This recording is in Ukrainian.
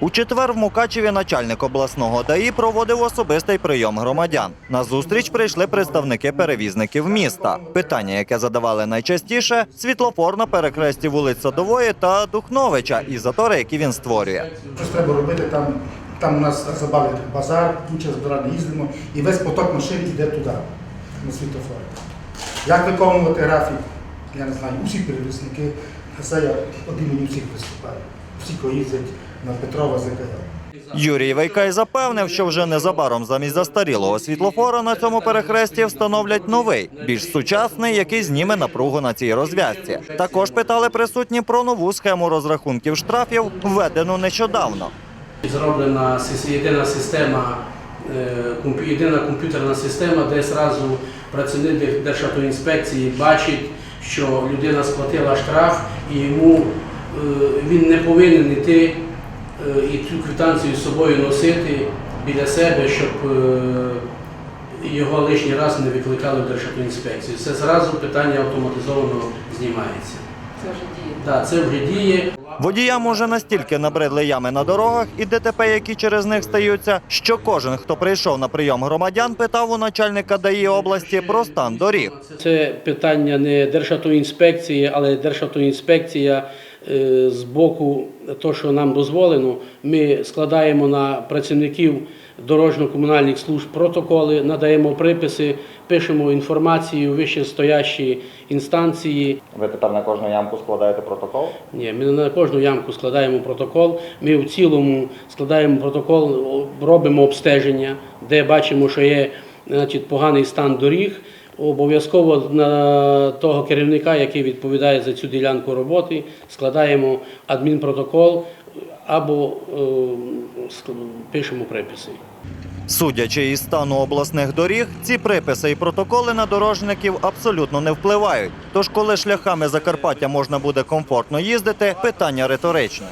У четвер в Мукачеві начальник обласного ДАІ проводив особистий прийом громадян. На зустріч прийшли представники перевізників міста. Питання, яке задавали найчастіше, світлофор на перехресті вулиць Садової та Духновича і затори, які він створює. Щось треба робити там. Там у нас забавить базар, куча збирати їздимо, і весь поток машин йде туди, на світофор. Як виконувати графік? Я не знаю, усі перевісники, це я один імені всіх виступаю. Всі, хто їздять на Петрова ЗКЛ. Юрій Вейкай запевнив, що вже незабаром замість застарілого світлофора на цьому перехресті встановлять новий, більш сучасний, який зніме напругу на цій розв'язці. Також питали присутні про нову схему розрахунків штрафів, введену нещодавно. Зроблена єдина система, е, єдина комп'ютерна система, де зразу працівник Дер- Державтоінспекції бачить, що людина сплатила штраф і йому він не повинен йти е, і цю квитанцію з собою носити біля себе, щоб е, його лишній раз не викликали в Державтоінспекцію. Це зразу питання автоматизовано знімається. Це вже діє. Так, це вже діє. Водіям уже настільки набридли ями на дорогах і ДТП, які через них стаються, що кожен, хто прийшов на прийом громадян, питав у начальника ДАІ області про стан доріг. Це питання не Державтоінспекції, але Державтоінспекція е, з боку того, що нам дозволено, ми складаємо на працівників дорожньо-комунальних служб протоколи, надаємо приписи, пишемо інформацію вищестоящі інстанції. Ви тепер на кожну ямку складаєте протокол? Ні, ми не на кожну ямку складаємо протокол. Ми в цілому складаємо протокол, робимо обстеження, де бачимо, що є значить, поганий стан доріг. Обов'язково на того керівника, який відповідає за цю ділянку роботи, складаємо адмінпротокол або е, пишемо приписи. Судячи із стану обласних доріг, ці приписи і протоколи на дорожників абсолютно не впливають. Тож, коли шляхами Закарпаття можна буде комфортно їздити, питання риторичне.